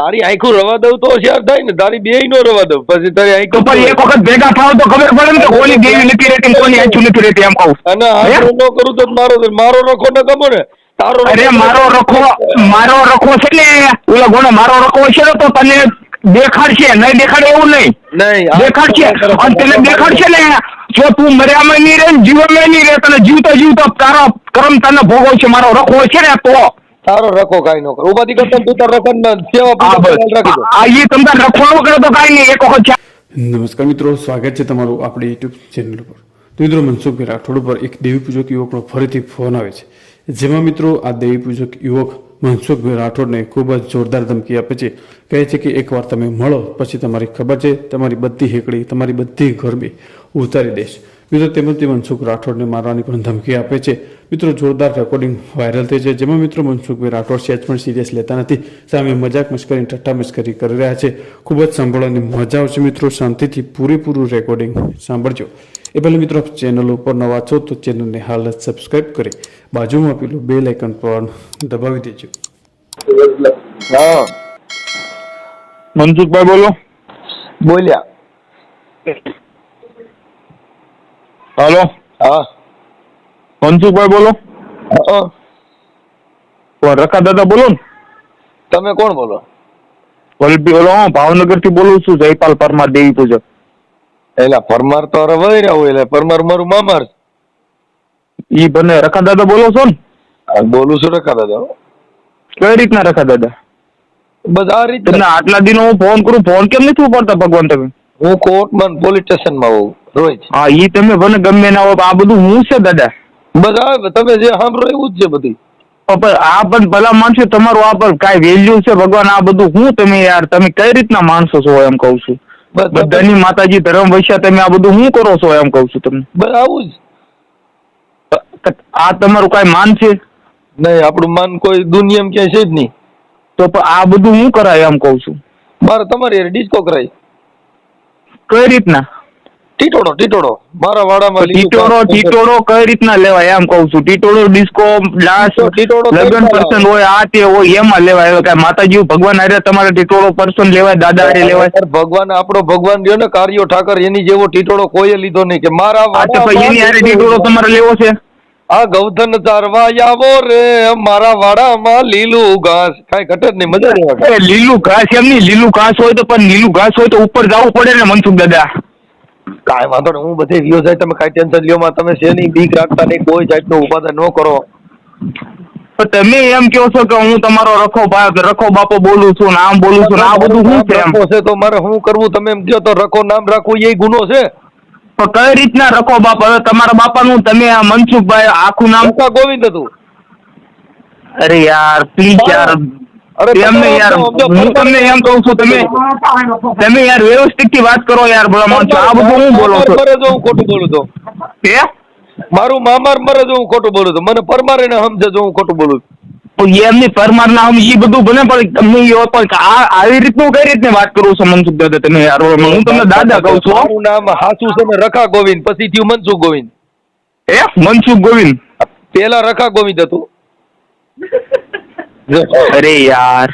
તારી આંખું રવા દઉં તો હોશિયાર થાય ને તારી બે નો રવા દઉં. પછી તારી આંખું પછી એક વખત ભેગા થાવ તો ખબર પડે ને કોની દેવી નથી રહેતી કોની આંખું નથી રહેતી એમ કહું. અને આ ન કરું તો મારો મારો રખો ન ગમો ને. તારો અરે મારો રખો મારો રખો છે ને ઓલા ગોણો મારો રખો છે ને તો તને દેખાડશે નહીં દેખાડે એવું નહીં. નહીં દેખાડશે. અને તને દેખાડશે ને જો તું મર્યામાં નહીં રહે જીવનમાં નહીં રહે તને જીવતો જીવતો તારો કર્મ તને ભોગવશે મારો રખો છે ને તો. તારો રખો કાંઈ નો કર. ઉપાધિ કરતા તું તાર રખન સેવા રાખી દો. આ ઈ તમને તાર રખવાનું કરે તો કાંઈ નહીં. એક વખત નમસ્કાર મિત્રો સ્વાગત છે તમારું આપણી યુટ્યુબ ચેનલ પર તો મિત્રો મનસુખભાઈ રાઠોડ પર એક દેવી પૂજક યુવકનો ફરીથી ફોન આવે છે. જેમાં મિત્રો આ દેવી પૂજક યુવક મનસુખભાઈ રાઠોડને ખૂબ જ જોરદાર ધમકી આપે છે. કહે છે કે એકવાર તમે મળો પછી તમારી ખબર છે તમારી બધી હેકડી તમારી બધી ગરબી ઉતારી દઈશ. મિત્રો તેમજ મનસુખ રાઠોડને મારવાની પણ ધમકી આપે છે. મિત્રો જોરદાર રેકોર્ડિંગ વાયરલ થઈ છે. જેમાં મિત્રો મનસુખભાઈ રાઠોડ સેજ પણ સિરિયસ લેતા નથી. સામે મજાક મશ્કરી ઠટ્ટા મશ્કરી કરી રહ્યા છે. ખૂબ જ સાંભળવાની મજા આવશે મિત્રો. શાંતિથી પૂરેપૂરું રેકોર્ડિંગ સાંભળજો. એ પહેલાં મિત્રો ચેનલ ઉપર નવા છો તો ચેનલને હાલ જ સબસ્ક્રાઇબ કરી બાજુમાં પેલું બેલ આઇકન પણ દબાવી દેજો. હા. મનસુખભાઈ બોલો. બોલ્યા. હાલો? હા. મનસુખભાઈ બોલો. કોણ રખા દાદા બોલો ને. તમે કોણ બોલો? વલભી બોલો હું ભાવનગરથી બોલું છું જયપાલ પરમાર દેવી પૂજક. એટલે પરમાર તો હવે વહી રહ્યા હોય એટલે પરમાર મારું મામાર. ઈ બને રખા દાદા બોલો છો ને? બોલું છું રખા દાદા કઈ રીતના રખા દાદા બસ આ રીતે આટલા દિનો હું ફોન કરું ફોન કેમ નથી ઉપાડતા ભગવાન તમે? હું કોર્ટમાં પોલીસ સ્ટેશનમાં હોઉં. રોજ હા ઈ તમે ભલે ગમે ના હોય આ બધું હું છે દાદા? બરાબર તમે જે સાંભળો એવું જ છે બધું. પણ આ પણ ભલા માણસો તમારું આ પર કાંઈ વેલ્યુ છે ભગવાન આ બધું હું તમે યાર તમે કઈ રીતના માણસો છો એમ કહું છું? બધાની માતાજી ધર્મ વૈશ્યા તમે આ બધું હું કરો છો એમ કહું છું તમને? બસ આવું જ. આ તમારું કાંઈ માન છે? નહીં આપણું માન કોઈ દુનિયામાં ક્યાંય છે જ નહીં. તો પણ આ બધું હું કરાય એમ કહું છું. મારે તમારી ડિસ્કો કરાય. કઈ રીતના? ટીટોડો ટીટોડો મારા વાડામાં ટીટોડો ટીટોડો કઈ રીતના લેવાય એમ કહું છું. ટીટોડો ડિસ્કો ડાન્સ કઈ પર્સન હોય આ તે હોય એમાં લેવાય. કાંઈ માતાજી ભગવાન આરે તમારે ટીટોડો પર્સન લેવાય દાદા આરે લેવાય? ભગવાન આપણો ભગવાન રહ્યો ને કાર્યો ઠાકર એની જેવો ટીટોડો કોઈએ લીધો નહીં કે મારા એની આરે ટીટોડો તમારે લેવો છે? આ ગૌધન ચારવા આવો રે મારા વાડામાં લીલું ઘાસ. કઈ ઘટે નહીં મજા લીલું ઘાસ એમ નહીં લીલું ઘાસ હોય તો પણ લીલું ઘાસ હોય તો ઉપર જવું પડે ને મનસુખ દાદા. કાંઈ વાંધો નહીં હું બધે વ્યો જાય તમે કાંઈ ટેન્શન લ્યો માં તમે શેની બીક રાખતા નહીં કોઈ જાતનો ઉપાદન ન કરો. તો તમે એમ કહો છો કે હું તમારો રખો રખો બાપો બોલું છું નામ બોલું છું આ બધું શું છે એમ? છે તો મારે શું કરવું? તમે એમ કહો તો રખો નામ રાખવું એ ગુનો છે. તો કઈ રીતના રખો બાપ? હવે તમારા બાપાનું તમે આ મનસુખભાઈ આખું નામ ગોવિંદ હતું. અરે યાર પ્લીઝ યાર. અરે એમ નહીં યાર હું તમને એમ કહું છું તમે તમે યાર વ્યવસ્થિતથી વાત કરો યાર ભલા માણસો આ બધું હું બોલો છો? મરે જો હું ખોટું બોલું તો કે મારું મામાર મરે જો હું ખોટું બોલું તો મને પરમારે ને સમજે જો હું ખોટું બોલું તો એમની પરમાર ના એ બધું ભલે પણ તમને એ પણ આ આવી રીતનું કઈ રીતની વાત કરું છું મનસુખ દાદા તમે યાર હું તમને દાદા કહું છું મારું નામ હાસુ છે ને રખા ગોવિંદ પછી થયું મનસુખ ગોવિંદ. હે? મનસુખ ગોવિંદ. પેલા રખા ગોવિંદ હતું. અરે યાર.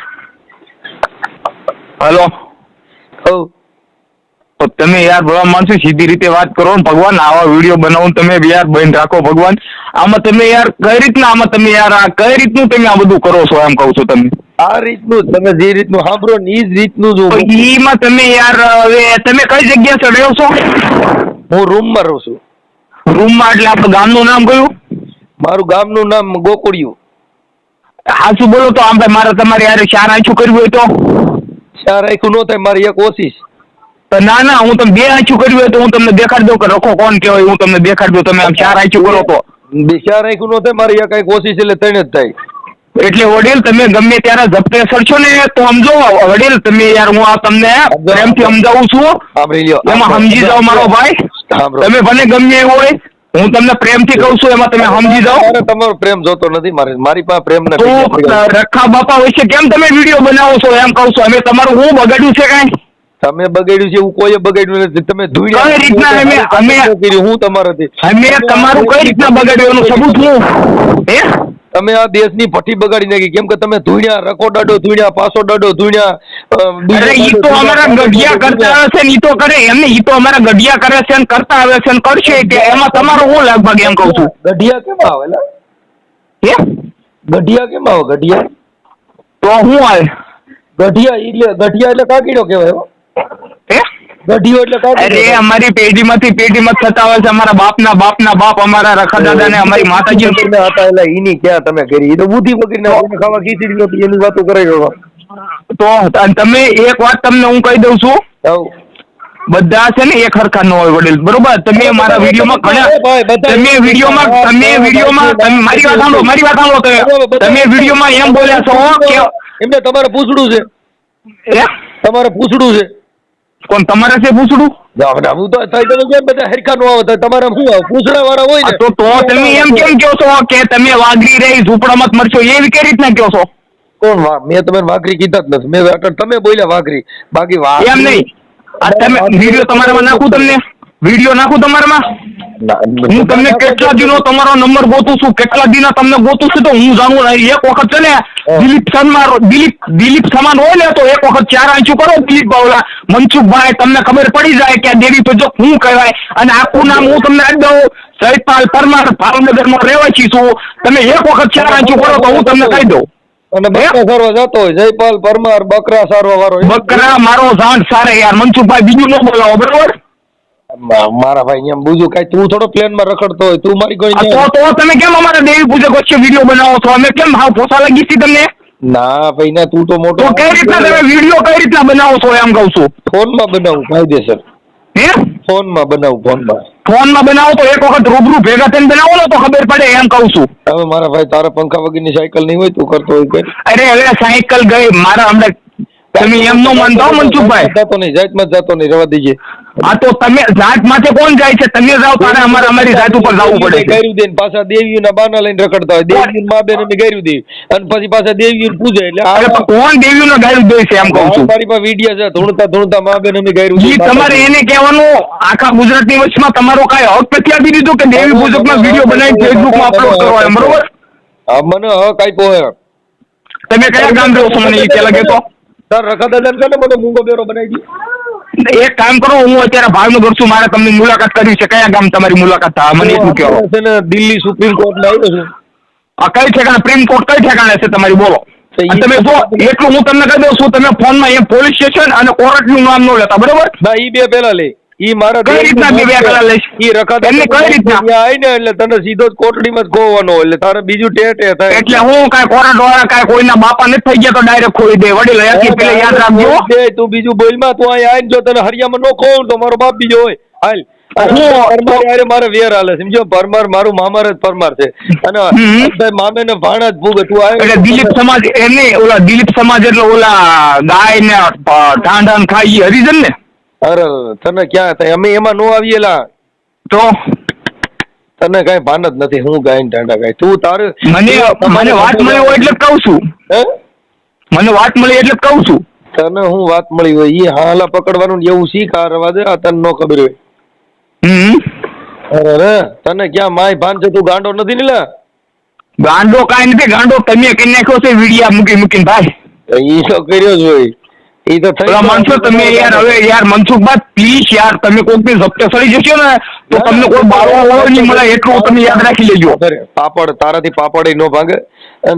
હલો. તો તમે યાર ભગવાન માણસો સીધી રીતે વાત કરો ને ભગવાન આવા વીડિયો બનાવો તમે યાર બંધ રાખો ભગવાન. આમાં તમે યાર કઈ રીતના આમાં તમે યાર આ કઈ રીતનું તમે આ બધું કરો છો એમ કહું છો તમે આ રીતનું તમે જે રીતનું સાંભળો ને એ જ રીતનું જો એમાં તમે યાર હવે તમે કઈ જગ્યા ચડ્યો છો? હું રૂમમાં રહું છું. રૂમમાં એટલે આપણું ગામનું નામ કયું? મારું ગામનું નામ ગોકુળિયું. હાચું બોલો તો આમ ભાઈ મારે તમારે યાર ચાર આંચું કર્યું હોય તો? ચાર આંખું ન થાય મારી એક ઓછી તો ના ના હું તમને બે આંચું કર્યું હોય તો હું તમને દેખાડી દઉં કે રખો કોણ કહેવાય હું તમને દેખાડી દઉં તમે આમ ચાર આંચું કરો તો. બે ચાર રાખ્યું ન થાય મારી એક આંખ ઓછી છે એટલે ત્રણ જ થાય. એટલે વડીલ તમે ગમે ત્યારે ઝપટે સરશો ને તો સમજો વડીલ તમે યાર હું આ તમને પ્રેમથી સમજાવું છું. એમાં સમજી જાઓ મારો ભાઈ. તમે ભલે ગમે એવું હોય હું તમને પ્રેમથી કહું છું એમાં તમે સમજી જાઓ. તમારો પ્રેમ જોતો નથી. મારે મારી પાસે પ્રેમ નથી રખા બાપા વિશે કેમ તમે વીડિયો બનાવો છો? એમ કહું છું અમે તમારું હું બગાડ્યું છે કાંઈ? તમે બગાડ્યું છે એવું કોઈએ બગાડ્યું નથી. તમે કઈ રીતના અમે- અમે- કર્યું હું તમારાથી અમે તમારું કઈ રીતના બગાડ્યું? એનું સબૂત હું હે? તમે આ દેશની ભઠ્ઠી બગાડી નાખી. કેમ કે તમે ધૂણ્યા રકો ડાડો ધૂણ્યા પાસો ડાડો ધૂણ્યા અરે ઈ તો અમારા ગઢિયા કરતા આવે છે ઈ તો કરે એમને ઈ તો અમારા ગઢિયા કરે છે ને કરતા આવે છે ને કરશે કે એમાં તમારો હું લગભગ એમ કહું છું? ગઢિયા કેમ આવે લા? હે? ગઢિયા કેમ આવે ગઢિયા? તો હું આવે? ગઢિયા એટલે ગઢિયા એટલે કાકીડો કહેવાય ગઢિયો એટલે કઈ અરે અમારી પેઢીમાંથી પેઢીમાં થતા હોય છે અમારા બાપના બાપના બાપ અમારા રખા દાદા ને અમારી માતાજી હતા એટલે ઈની ક્યાં તમે કરી? એ તો બુદ્ધિ બકરીના ખાવા ખીચડી નહોતી એની વાતો કરે છો તો તમે એક વાત તમને હું કહી દઉં છું? બધા છે ને એક હરખા ન હોય વડીલ. બરોબર? તમે મારા વિડીયોમાં ઘણા તમે વિડીયોમાં તમે વિડીયોમાં મારી વાત સાંભળો મારી વાત સાંભળો તમે. તમે વિડીયોમાં એમ બોલ્યા છો કે એમને તમારે પૂછડું છે. તમારે પૂછડું છે. કોણ તમારે છે પૂછડું? હું તો થાય તમે કેમ બધા હરખા નો આવે તમારે શું આવે? પૂછડા વાળા હોય ને. તો તો તમે એમ કેમ કહો છો કે તમે વાગરી રહી ઝૂંપડામાં મરશો? એવી કઈ રીતના કહો છો? કોણ મેં તમે વાઘરી કીધા જ નથી. મેં તમે બોલ્યા વાઘરી. બાકી વાઘરી- એમ નહીં. તમે વીડિયો તમારામાં નાખું તમને? વીડિયો નાખું તમારામાં? હું તમને કેટલા દિનો તમારો નંબર ગોતું છું? કેટલા દિનો તમને ગોતું છું તો હું જાણું નહીં. એક વખત છે ને દિલીપ સમાન દિલીપ દિલીપ સમાન હોય ને તો એક વખત ચાર આંચું કરો દિલીપ બાવલા. મનસુખભાઈ તમને ખબર પડી જાય કે દેવી તો શું કહેવાય? અને આખું નામ હું તમને આપી દઉં. સૈપાલ પરમાર ભાવનગરમાં રહેવાસી છું. તમે એક વખત ચાર આંચું કરો તો હું તમને કહી દઉં. અને બકરા સારવા જતો હોય. જયપાલ પરમાર બકરા સારવા વાળો. બકરા મારો જાણ સારે યાર. મનસુખભાઈ બીજું ન બોલાવો બરોબર? મા- મારા ભાઈ એમ બુજુ કઈ તું થોડો પ્લેનમાં રખડતો હોય તું મારી કોઈ તો તો તમે કેમ અમારા દેવી પૂજક વચ્ચે વીડિયો બનાવો છો? અમે કેમ હાવ ફોસા લાગી છે તમને? ના ભાઈ ના તું તો મોટો કઈ રીતના તમે વીડિયો કઈ રીતના બનાવો છો એમ કહું છું? ફોનમાં બનાવું કાયદેસર. હે? ફોનમાં બનાવું ફોનમાં ફોનમાં બનાવો તો એક વખત રૂબરૂ ભેગા થઈને બનાવો ને તો ખબર પડે એમ કહું છું. હવે મારા ભાઈ તારા પંખા વગરની સાયકલ નહીં હોય તું કરતો હોય અરે હવે સાયકલ ગઈ મારા હમણાં તમે એમ નો માનતા હો મનસુખભાઈ. જતો નહીં જાતમાં જતો નહીં રવા દીજે. આ તો તમે જાત માથે કોણ જાય છે? તમે જાઓ તારે અમારે અમારી જાત ઉપર જવું પડે ગયું દે ને પાછા દેવીઓના બાના લઈને રખડતા હોય. દેવીઓ મા બેન અમે ગાયરું દે. અને પછી પાછા દેવીઓ પૂજે એટલે કોણ દેવીઓ નો ગાયું દે છે એમ કહું છું? મારી પાસે વીડિયો છે. ધૂણતા ધૂણતા મા બેન અમે ગાયરું ઈ તમારે એને કહેવાનું આખા ગુજરાતની વચમાં તમારો કાંઈ હક નથી આપી દીધો કે દેવી પૂજકમાં વીડિયો બનાવી ફેસબુકમાં અપલોડ કરવા એમ બરોબર? હા મને હક આપ્યો હે. તમે કયા ગામ રહો છો મને એ પેલા કહેતો? તાર રખા છે ને બધો મૂંગો બેરો બનાવી દી? એક કામ કરો હું અત્યારે ભાવનગર છું મારે તમને મુલાકાત કરવી છે. કયા ગામ તમારી મુલાકાત થાય? મને એટલું કહો છે ને દિલ્હી સુપ્રીમ કોર્ટમાં આવ્યો છું. આ કઈ ઠેકાણે? પ્રીમ કોર્ટ કઈ ઠેકાણે છે તમારી? બોલો. તમે જો એટલું હું તમને કહી દઉં છું તમે ફોનમાં એમ પોલીસ સ્ટેશન અને કોર્ટનું નામ ન લેતા બરોબર? ના ઈ બે પેલા લે. ઈ મારા કઈ રીતના બે બે લઈશ? ઈ રખા એમને કઈ રીતના? આઈ ને એટલે તને સીધો જ કોટડીમાં જ ગોવાનો એટલે તારે બીજું ટે ટે થાય. એટલે હું કાંઈ કોર્ટ વાળા કાંઈ કોઈના બાપા નથી થઈ ગયા તો ડાયરેક્ટ ખોઈ દે. વડીલ હયાતી પેલે યાદ રાખજો. દે, તું બીજું બોલમાં તું અહીં આવીને જો તને હરિયામાં નો ખોઉં તો મારો બાપ બીજો હોય. હાલ. મારે વેર હાલે સમજો પરમાર મારું મામાર જ પરમાર છે. અને મામે ને ભાણા જ ભૂગ. તું એટલે દિલીપ સમાજ એમને ઓલા દિલીપ સમાજ એટલે ઓલા ગાય ને ખાઈ હરિજન ને અરે તને ક્યાં અમે એમાં નો આવીએલા તો? તને કઈ ભાન જ નથી હું ગાયન ટાંડા ગાય. તું તારે મને મને વાત મળી હોય એટલે કહું છું. હે? મને વાત મળી એટલે કહું છું. તને હું વાત મળી હોય ઈ હાલા પકડવાનું ને એવું શીખ રવા દે આ તને નો ખબર હોય. હમ. અરે રે તને ક્યાં માય ભાન છે? તું ગાંડો નથી ને ગાંડો કાંઈ નથી ગાંડો તમે કરી નાખ્યો છે વિડિયા મૂકી મૂકીને ભાઈ. એ તો કર્યો જ હોય. ઈ તો થઈ પેલા તમે યાર હવે યાર મનસુખભાઈ પ્લીઝ યાર તમે કોઈકની ઝપટે સડી જશો ને તો તમને કોઈ બાળવા નહીં મળે એટલું તમે યાદ રાખી લેજો. પાપડ તારાથી પાપડ નો ભાગે.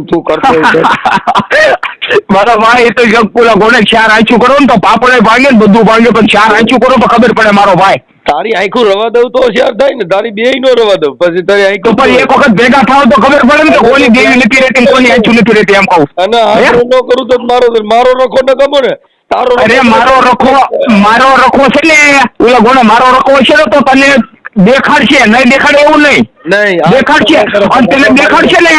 તું કરતો મારા ભાઈ એ તો જગ પેલા ગોળે ચાર આંચું કરો ને તો પાપડે ભાંગે ને બધું ભાંગે પણ ચાર આંચું કરો તો ખબર પડે મારો ભાઈ. તારી આંખું રવા દઉં તો હોશિયાર થાય ને તારી બે નો રવા દઉં. પછી તારી આંખું પણ એક વખત ભેગા થાવ તો ખબર પડે ને કે કોની દેવી નથી રહેતી કોની આંચું નથી રહેતી એમ કહું. અને આ નો કરું તો મારો મારો રખો ન ગમો ને. તારો અરે મારો રખો મારો રખો છે ને? ઓલા ગોળે મારો રખો છે ને તો તને દેખાડશે નહીં દેખાડે એવું નહીં. નહીં દેખાડશે. અને તને દેખાડશે ને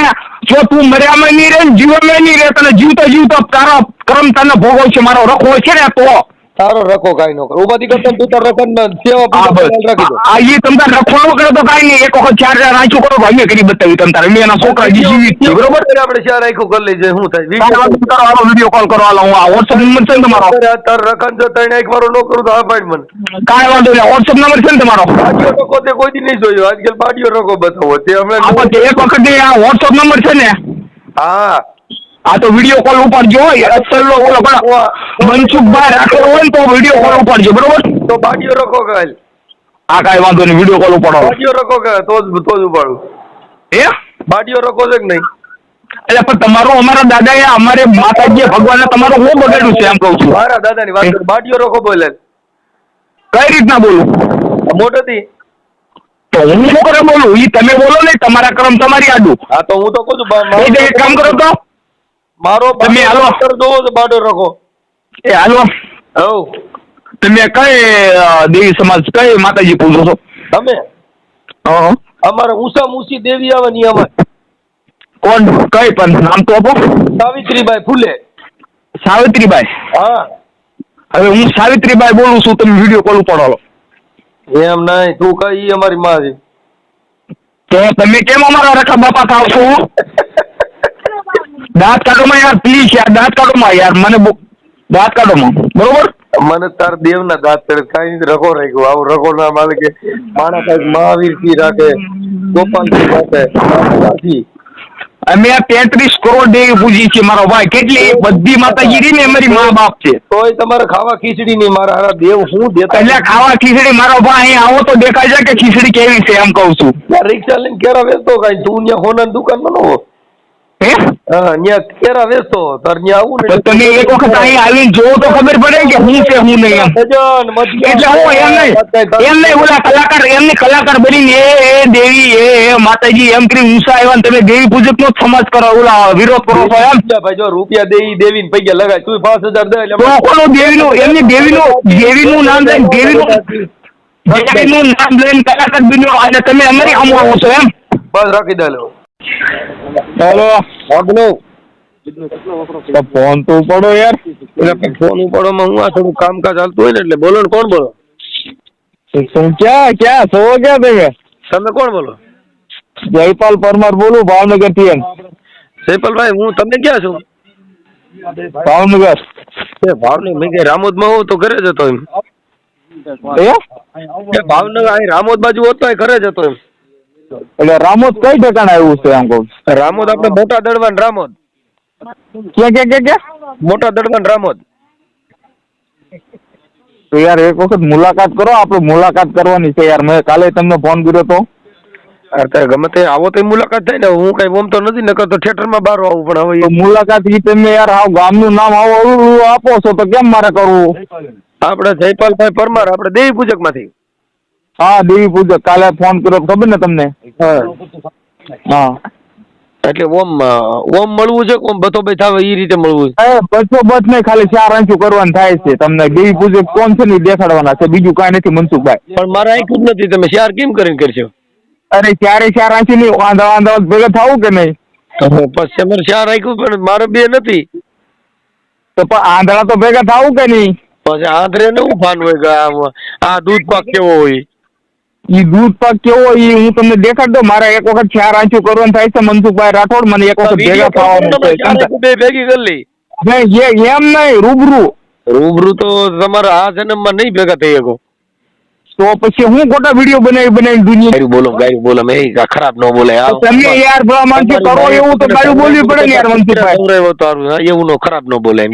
જો તું મર્યામાં નહીં રહે જીવનમાં નહીં રહે તને જીવતો જીવતો તારો કર્મ તને ભોગવશે મારો રખો છે ને તો. તારો રખો કાંઈ નો કરો ઉપાધિ કરતા તું તારો રખો ને સેવા હા પૂજા રાખી દો. આ ઈ તમ તાર કરે તો કાંઈ નહીં. એક વખત ચાર ચાર રાખ્યું કરો ભાઈ કરી બતાવી તમ તારે. એના છોકરા જી જીવિત છે. બરોબર આપણે ચાર આખું કરી લેજે શું થાય? વાત કરો હાલો વીડિયો કોલ કરો આલો હું આ વોટ્સઅપ નંબર છે ને તમારો? તારે રકમ જો તને એક વાર નો કરું તો અપોઇન્ટમેન્ટ પાડ વાંધો નહીં. વોટ્સઅપ નંબર છે ને તમારો? બાડીઓ રખો તે કોઈ દી નહીં જોયો. આજકાલ બાડીઓ રખો બતાવો. તે હમણાં એક વખત આ વોટ્સઅપ નંબર છે ને? હા. આ તો વીડિયો કોલ ઉપાડજો અત્યારનો ઓલો પણ મનસુખભાઈ રાખેલો હોય ને તો વીડિયો કોલ ઉપાડજો બરોબર? તો બાડીઓ રખો કાલ હા કાંઈ વાંધો નહીં વીડિયો કોલ ઉપાડો. બાડીઓ રખો કે તો જ તો જ ઉપાડું. એ બાડીઓ રખો છે કે નહીં? એટલે પણ તમારો અમારા દાદાએ અમારે માતાજીએ ભગવાનને તમારું હું બગાડ્યું છે એમ કહું છું. મારા દાદાની વાત કર. રખો બોલે. કઈ રીતના બોલું? મોટેથી. તો હું શું કરે બોલું? ઈ તમે બોલો ને તમારા ક્રમ તમારી આડું. હા તો હું તો કહું છું એ એક કામ કરો તો. મારો તમે હાલો. કર દો તો બાડો રખો. એ હાલો. હવ. તમે કઈ દેવી સમાજ કઈ માતાજી પૂજો છો? તમે હા અમારે ઉષા મુસી દેવી આવે ની અમારે. કોણ? કઈ પણ? નામ તો આપો. સાવિત્રીબાઈ ફૂલે. સાવિત્રીબાઈ? હા. હવે હું સાવિત્રીબાઈ બોલું છું તમે વીડિયો કોલ ઉપાડો એમ નહીં તું કઈ અમારી માં છે. તો તમે કેમ અમારા રખા બાપા થાવ છો? દાંત કાઢોમાં યાર પ્લીઝ યાર દાંત કાઢોમાં યાર મને દાંત કાઢોમાં બરોબર? મને તાર દેવના દાંત ચડે કઈ રગો રખો રાખ્યો આવું રખો ના માલે કે માણસ મહાવીરથી રાખે ગોપાલથી રાખે. અમે તેત્રીસ કરોડ દેવી પૂજી છે મારો ભાઈ કેટલી? બધી માતાજી રહી ને અમારી મા બાપ છે. તોય તમારે ખાવા ખીચડી નહીં મારા હારા દેવ હું દેતા એટલે ખાવા ખીચડી મારો ભાઈ અહીં આવો તો દેખાય છે કે ખીચડી કેવી છે એમ કહું છું. રિક્ષા લઈને કેરા વેચતો કઈ તું ત્યાં હોનાની દુકાન ન હો? હે હા ત્યાં કેરા વેચતો તાર ત્યાં આવું ને તમે એક વખત અહીં આવીને જોવો તો ખબર પડે કે હું છે હું નહીં એમ. એટલે હું એમ નહીં એમ નહીં ઓલા કલાકાર એમની કલાકાર બનીને એ એ દેવી એ એ માતાજી એમ કરી ઊંચા આવ્યા ને તમે દેવી પૂજક નો સમાજ કરો ઓલા વિરોધ કરો છો એમ. ભાઈ જો રૂપિયા દેવી દેવી ને પૈયા લગાય તું પાંચ હજાર દે એટલે નું કોનું દેવીનું એમની દેવીનું દેવીનું નામ લઈને દેવીનું દેવીનું નામ લઈને કલાકાર બન્યો અને તમે અમારી સામે આવો છો એમ. બસ રાખી દે હેલો આગલો ફોન તો ઉપાડો યાર. એટલે ફોન ઉપાડવામાં હું આ થોડું કામકાજ ચાલતું હોય ને એટલે બોલો ને કોણ બોલો? શું ક્યાં ક્યાં સો ક્યાં તમે? તમે કોણ બોલો? જયપાલ પરમાર બોલું ભાવનગરથી એમ જયપાલભાઈ હું તમે ક્યાં છું? ભાવનગર. એ ભાવનગર મેં કે રામોદમાં હોઉં તો ઘરે જ હતો એમ ભાવનગર અહીં રામોદ બાજુ હોત તો ઘરે જ હતો એમ. એટલે રામોદ કઈ ઠેકાણે આવ્યું છે એમ કહું? રામોદ આપણે મોટા દળવાન રામોદ. ક્યાં ક્યાં ક્યાં ક્યાં? મોટા દળવાન રામોદ. તો યાર એક વખત મુલાકાત કરો આપણે મુલાકાત કરવાની છે યાર. મેં કાલે તમને ફોન કર્યો તો. અત્યારે ગમે તે આવો તો મુલાકાત થાય ને. હું કઈ ઓમ તો નથી નકર તો થિયેટરમાં બહાર આવું પણ હવે મુલાકાત ઈ તમે યાર આવ ગામનું નામ આવો આપો છો તો કેમ મારે કરવું? આપણે જયપાલભાઈ પરમાર આપણે દેવી પૂજકમાંથી હા દેવી પૂજક કાલે ફોન કર્યો ખબર ને તમને? હા. એટલે ઓમ ઓમ મળવું છે ઓમ બતો ભાઈ થાવે એ રીતે મળવું છે? બસો બસ નહીં ખાલી ચાર આંચું કરવાનું થાય છે તમને. દેવી પૂજક કોણ છે ને દેખાડવાના છે. બીજું કાંઈ નથી મનસુખભાઈ. પણ મારે આંખ્યું જ નથી. તમે શેર કેમ કરીને કરશો? અરે ચારે ચાર આંચી નહીં વાંધા વાંધા ભેગા થવું કે નહીં? પછી અમારે શેર આંખ્યું પણ મારે બે નથી. તો પણ આંધળા તો ભેગા થવું કે નહીં? પછી આંધળે ને હું ફાન હોય આ દૂધ પાક કેવો હોય? ઈ દૂધ પાક કેવો ઈ હું તમને દેખાડ દઉં. મારે એક વખત ચાર આંચું કરવાનું થાય છે મનસુખભાઈ રાઠોડ. મને એક વખત ભેગા થવાનું છે. ચાર આંખું બે ભેગી કરી લઈ નહીં, એ- એમ નહીં રૂબરૂ. રૂબરૂ તો તમારા આ જન્મમાં નહીં ભેગા થઈ શકો. તો પછી હું ખોટા વીડિયો બનાવી બનાવી દુનિયા ગાયું બોલો ગાયું બોલો મેં ઈ ખરાબ ન બોલે તો તમે યાર ભલા માણસો કરો એવું તો ગાયું બોલવી પડે ને યાર મનસુખભાઈ. સંગ્રહ તારું હા, એવું નો ખરાબ ન બોલે એમ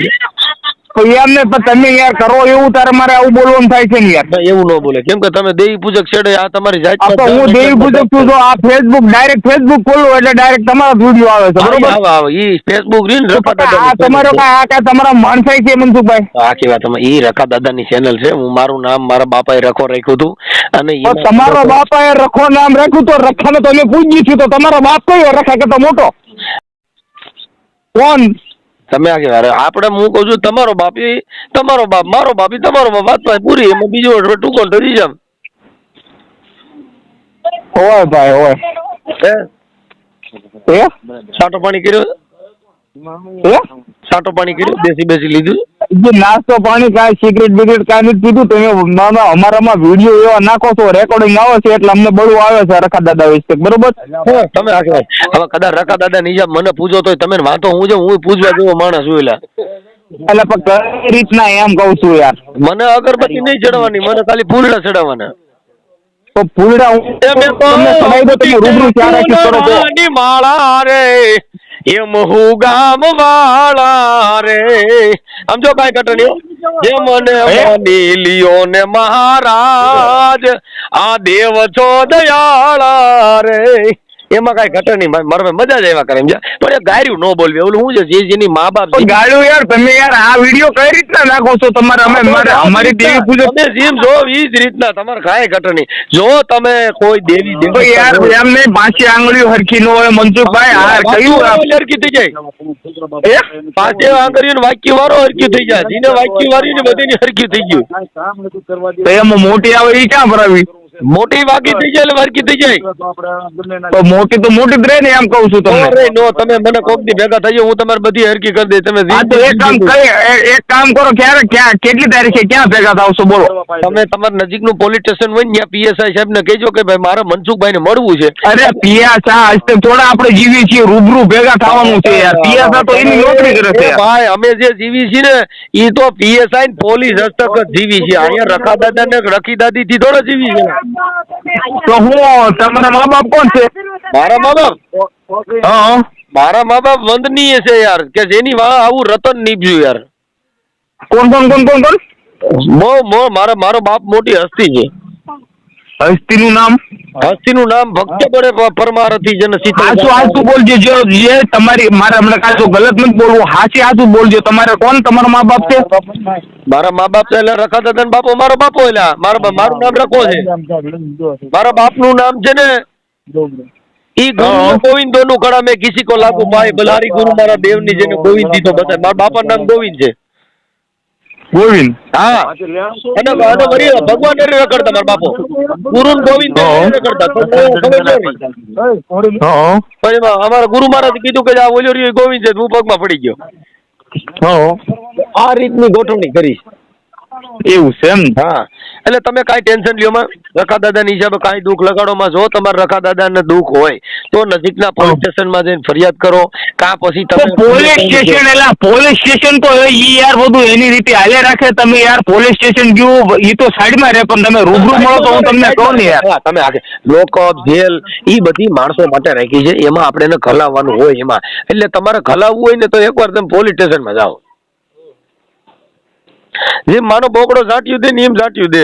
તો એમ ને પણ તમે યાર કરો એવું તારે મારે આવું બોલવાનું થાય છે ને યાર. ના, એવું ન બોલે. કેમ કે તમે દેવી પૂજક છેડે આ તમારી જાત તો હું દેવી પૂજક છું તો આ ફેસબુક ડાયરેક્ટ ફેસબુક ખોલું એટલે ડાયરેક્ટ તમારો વીડિયો આવે છે બરોબર? આવે આવે. ઈ ફેસબુક રીન રકા પણ આ તમારો કા આ કા તમારા માણસાઈ છે મનસુખભાઈ? આખી વાત તમે ઈ રકા દાદાની ચેનલ છે. હું મારું નામ મારા બાપાએ રખો રાખ્યું હતું. અને તમારો બાપાએ રખો નામ રાખ્યું તો રખાને તો અમે પૂજ્યું છું તો તમારો બાપ કયો રખા કરતા મોટો? કોણ? તમે આગળ આપણે હું કહું છું તમારો બાપી તમારો બાપ મારો બાપી તમારો બાપ વાત પૂરી એમાં બીજો ટૂંકો ઢળી જામ હોય ભાઈ હોય. હે? છાંટો પાણી કર્યો? સાટો પાણી કર્યું? બેસી બેસી લીધું? જે નાસ્તો પાણી કાંઈ સિગરેટ બિગરેટ કાંઈ નથી પીધું તમે ના અમારામાં વીડિયો એવા નાખો છો રેકોર્ડિંગ આવે છે એટલે અમને બળું આવે છે રખા દાદા વિશે. બરોબર? તમે હવે કદાચ રખા દાદા નિજા મને પૂછો તો તમે વાંધો હું જો હું પૂછવા જેવો માણસ હું એલા. એટલે પણ કઈ રીતના એમ કહું છું યાર. મને અગરબત્તી નહીં ચડવાની મને ખાલી ફૂલડા ચડાવવાના. તો ફૂલડા હું તમને ચડાવી દો તમે રૂબરૂ ચાર આખી કરો માળા રે. એમ હું ગામ વાળા રે. સમજો કાંઈ કટણીઓ જે મને? માની લ્યો ને મહારાજ આ દેવ છો દયાળા રે. એમાં કઈ ઘટે નહીં. મારે મજા જ એવા કરે એમ પણ એ ગાયું ન બોલવી. ઓલું હું છે? જે જેની મા બાપ ગાયું યાર તમે યાર આ વીડિયો કઈ રીતના નાખો છો? તમારે અમે અમારી દેવી પૂજા તમે જેમ જો એ જ રીતના તમારે કાંઈ ઘટે નહીં. જો તમે કોઈ દેવી દેવી યાર એમ નહીં પાંચે આંગળીઓ હરખી ન હોય મનસુખભાઈ આ કયું હરખી થઈ જાય? પાંચે આંગળીઓ વાક્ય વાળો હરખી થઈ જાય. જેને વાક્ય વાળી ને બધીની હરખી થઈ ગયું. તો એમાં મોટી આવે એ ક્યાં ભરાવી? મોટી વાકી થઈ જાય એટલે થઈ જાય. તો મોટી તો મોટી જ રહે ને એમ કહું છું તમને. નો તમે મને કોક દી ભેગા થઈ હું તમારી બધી હરકી કરી દઈ તમે એક કામ કરી એક કામ કરો ક્યારે ક્યાં કેટલી તારીખે ક્યાં ભેગા થાવશો બોલો. તમે તમારા નજીકનું પોલીસ સ્ટેશન હોય ને ત્યાં પીએસઆઈ સાહેબ ને કહેજો કે ભાઈ મારે મનસુખભાઈ ને મળવું છે. અરે પીએસઆઈ આજ તો થોડા આપણે જીવીએ છીએ રૂબરૂ ભેગા થવાનું છે યાર. પીએસઆઈ તો એની નોકરી કરે છે ભાઈ અમે જે જીવી છીએ ને એ તો પીએસઆઈ ને પોલીસ હસ્તક જ જીવી છે અહીંયા રખા દાદા ને રખી દાદી થી થોડા જીવી છે તો હું તમારા મા બાપ કોણ છે? મારા મા બાપ હા. મારા મા બાપ વંદનીય છે યાર. કે જેની વાહ આવું રતન નીપજ્યું યાર. કોણ કોણ કોણ કોણ કોણ? મો મો મારા મારો બાપ મોટી હસ્તી છે. હસ્તીનું નામ? હસ્તીનું નામ ભક્ત બળે પરમાર હતી જેને શીતળ હાચું હાચું બોલજો. જો જે તમારી મારે હમણાં કાચું ગલત નથી બોલવું. હાચી હાચું બોલજો. તમારે કોણ તમારા મા બાપ છે? મારા મા બાપ છે એટલે રખા દાદા બાપો મારો બાપો એટલે મારો બા- મારું નામ રખો છે. મારા બાપનું નામ છે ને ઈ ગુરુ. ગોવિંદો નું કડા મેં કિસી કો લાગુ. પાય બલારી ગુરુ મારા દેવની જેને ગોવિંદ દીધો બતાય મારા બાપા નામ ગોવિંદ છે. ગોવિંદ. હા. અને અને વળી ભગવાન ને રખડતા તમાર બાપો. ગુરુ ગોવિંદ. રખડતા અમારા ગુરુ મહારાજ કીધું કે આ ઓલ્યો ગોવિંદ છે હું પગમાં પડી ગયો. આ રીતની ગોઠવણી કરી એવું છે એમ? હા. એટલે તમે કાંઈ ટેન્શન લ્યો માં. રખા દાદાની હિસાબે કાંઈ દુઃખ લગાડોમાં જો તમારે રખા દાદાને દુઃખ હોય તો નજીકના પોલીસ સ્ટેશનમાં જઈને ફરિયાદ કરો. કાં પછી તમે પોલીસ સ્ટેશન એટલે પોલીસ સ્ટેશન તો ઈ યાર બધું એની રીતે હાલે રાખે. તમે યાર પોલીસ સ્ટેશન ગયું ઈ તો સાઈડમાં રહે પણ તમે રૂબરૂ મળો તો હું તમને કહું ને યાર. તમે આગે. લોકઅપ જેલ ઈ બધી માણસો માટે રાખી છે. એમાં આપણે એને ખલાવવાનું હોય એમાં. એટલે તમારે ખલાવવું હોય ને તો એકવાર તમે પોલીસ સ્ટેશનમાં જાઓ. જેમ માનો બોકડો સાટ્યું દે ને એમ સાટ્યું દે.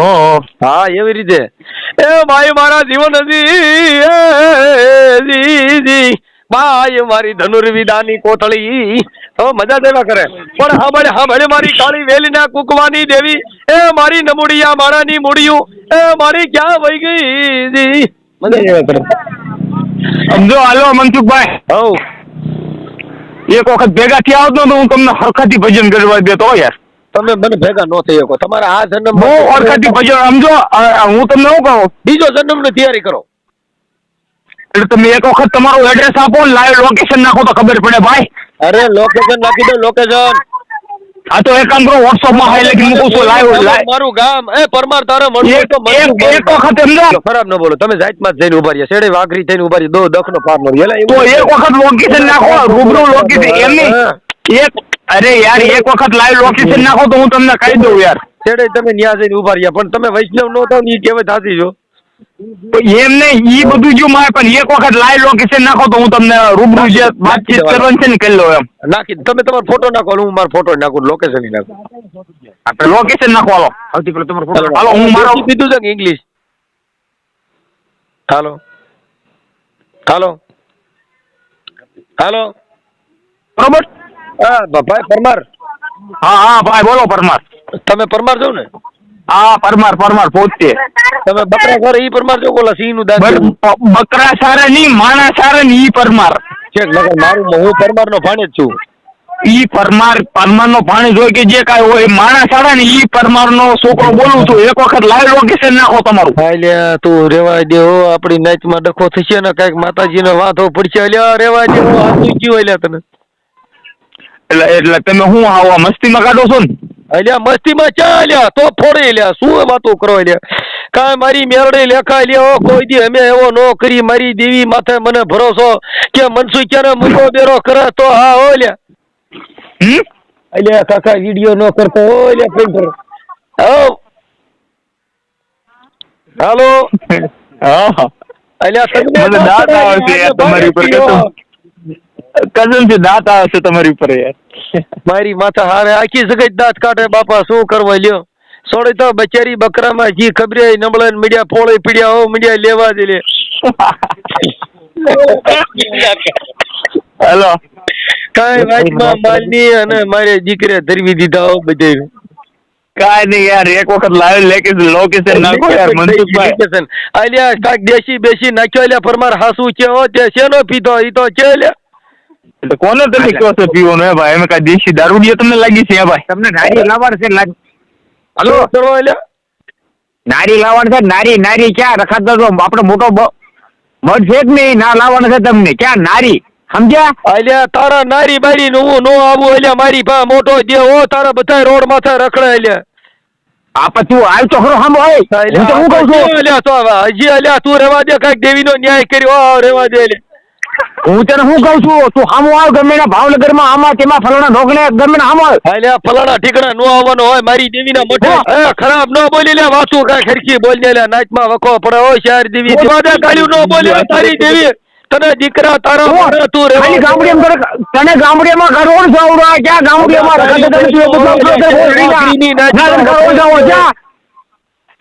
હા હા. એવી રીતે. એ ભાઈ મારા જીવન જી જી જી. ભાઈ મારી ધનુર્વિદાની કોથળી. હવે મજા દેવા કરે. પણ હમણે હમણે મારી કાળી વેલીના કુકવાની દેવી. એ મારી નમુડિયા મારાની મૂડિયું. એ મારી ક્યાં વહી ગઈ જી. મજા દેવા કરે. સમજો હાલો મનસુખભાઈ. હવ. એક વખત ભેગા થયા હોત ને તો હું તમને હરખાથી ભજન કરવા દેતો યાર. તમે મને ભેગા ન થઈ શકો. તમારા આ જન્મ બહુ હરખાથી ભજન સમજો હું તમને શું કહું? બીજો જન્મની તૈયારી કરો. એટલે તમે એક વખત તમારું એડ્રેસ આપો લાઈવ લોકેશન નાખો તો ખબર પડે ભાઈ. અરે લોકેશન નાખી દો લોકેશન આ તો એક કામ કરો વોટ્સઅપમાં હાઈ લખી મૂકું છું લાઈવ લાઈવ મારું ગામ. એ પરમાર તારે મળવું તો એક એક વખત સમજો ખરાબ ન બોલો તમે જાતમાં જઈને ઊભા રહ્યા. શેડે વાઘરી થઈને ઊભા રહ્યા. દો દખનો પાર નો એલા તો એક વખત લોકેશન નાખો રૂબરૂ લોકેશન એમની એક અરે યાર એક વખત લાઈવ લોકેશન નાખો તો હું તમને કહી દઉં યાર. શેડે તમે ન્યા જઈને ઊભા રહ્યા. પણ તમે વૈષ્ણવ નો થાવ ને ઈ થાતી છો. એમ નહીં ઈ બધું જો મારે પણ એક વખત લાઈવ લોકેશન નાખો તો હું તમને રૂબરૂ જે વાતચીત કરવાની છે ને કરી લો એમ. નાખી તમે તમારો ફોટો નાખો હું મારો ફોટો નાખું લોકેશન નાખું. આપણે લોકેશન નાખો હાલો. સૌથી પેલો તમારો ફોટો હાલો. હું મારો કીધું છે કે ઇંગ્લિશ હાલો. હાલો. હાલો. બરોબર? હા ભાઈ પરમાર. હા હા ભાઈ બોલો પરમાર. તમે પરમાર છો ને? હા પરમાર પરમાર પોતે. તમે બકરા ઘરે ઈ પરમાર છો બોલા સિંહનું દાદા બકરા સારે નહીં માણા સારે ને ઈ પરમાર. છે લગન મારું હું પરમાર નો ભાણે જ છું. ઈ પરમાર પરમાર નો ભાણેજ હોય કે જે કાંઈ હોય માણા સારા ને ઈ પરમાર નો છોકરો બોલું છું. એક વખત લાઈવ લોકેશન નાખો તમારું. અલ્યા તું રેવા દે હો આપણી નાચમાં ડખો થશે ને કંઈક માતાજી માતાજીનો વાંધો પડશે. અલ્યા રેવા દે હો હાથું જીવ અલ્યા તને. એટલે એટલે તમે શું આવા મસ્તીમાં કાઢો છો ને? અલ્યા મસ્તીમાં ચા અલ્યા? તો ફોડે અલ્યા શું વાતો કરો અલ્યા કાંઈ મારી મેરડે લેખા અલ્યા કોઈ દી અમે એવો નો કરી મારી દેવી માથે મને ભરોસો કે મનસુખ્યાને મૂકો બેરો કરે તો હા હો અલ્યા હમ? અલ્યા કાકા વીડિયો નો કરતો હો અલ્યા પેન્ટર હો હાલો? હા અલ્યા તમને મને દાંત આવે છે તમારી ઉપર કસમ છે દાંત આવે છે તમારી ઉપર યાર. મારી માથા હારે આખી જગત દાંત કાઢે બાપા શું કરવા લ્યો? સોડે તો બચારી બકરામાં જી ખબરે નબળે મીડિયા પોળે પીડ્યા હો મીડિયા લેવા દે લે. હેલો. કાઈ વાતમાં માલની અને મારે દીકરે ધરવી દીધા હો બધે કાઈ નહીં યાર એક વખત લાઈવ લોકેશન લોકેશન નાખો યાર મનસુખભાઈ અલ્યા કાક દેશી બેસી નાખ્યો અલ્યા ફરમાર હાસુ છે હો તે શેનો પીધો? ઈ તો છે લ્યા. એટલે કોને તમે કહો છો પીવાનું હે ભાઈ? એમ કાંઈ દેશી દારૂડિયો તમને લાગી છે હે ભાઈ? તમને નારી લાવવાનું છે લાગ હલો? શું એટલે નારી લાવવાનું છે નારી નારી ક્યાં? રખાતો તો આપણો મોટો મઢ છે જ નહીં ના લાવવાનું છે તમને. ક્યાં? નારી. સમજ્યા? અલ્યા તારા નારી બારી નું હું નો આવું અલ્યા મારી ભા મોટો દે હો તારા બધા રોડ માથે રખડે અલ્યા. આ પછી તું આવ તો ખરો સાંભળો હું. તો હું કહું છું? અલ્યા તો હજી અલ્યા તું રેવા દે કાંઈક દેવીનો ન્યાય કર્યો રેવા દે અલ્યા. હું તને શું કહું છું? તું સામો આવ ગમે ના ભાવનગરમાં આમાં તેમાં ફલાણા ઢોકણે ગમે ના સામો એટલે ફલાણા ઠીકણા નો આવવાનો હોય મારી દેવીના મોઢે. ખરાબ નો બોલી લે વાસુ કાંઈ ખરખી બોલ ને લે નાચમાં વખો પડે. હો શહેર દેવી ગાળ્યું નો બોલી તારી દેવી. તને દીકરા તારા તું રે ખાલી કરે- તને ગામડિયામાં કરોડ છે આવડો ક્યાં. ના તને કરોડ જાવ જા.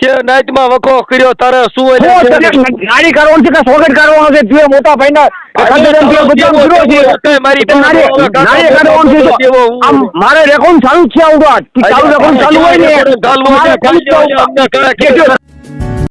કે માં વખો કર્યો તારે શું હોય ગાડી કરવાનું છે કે સોગટ કરવાનું છે? તું મોટા ભાઈના મારી રેકોર્ડ ચાલુ છે આવું. ચાલુ રેકોર્ડ ચાલુ હોય ને.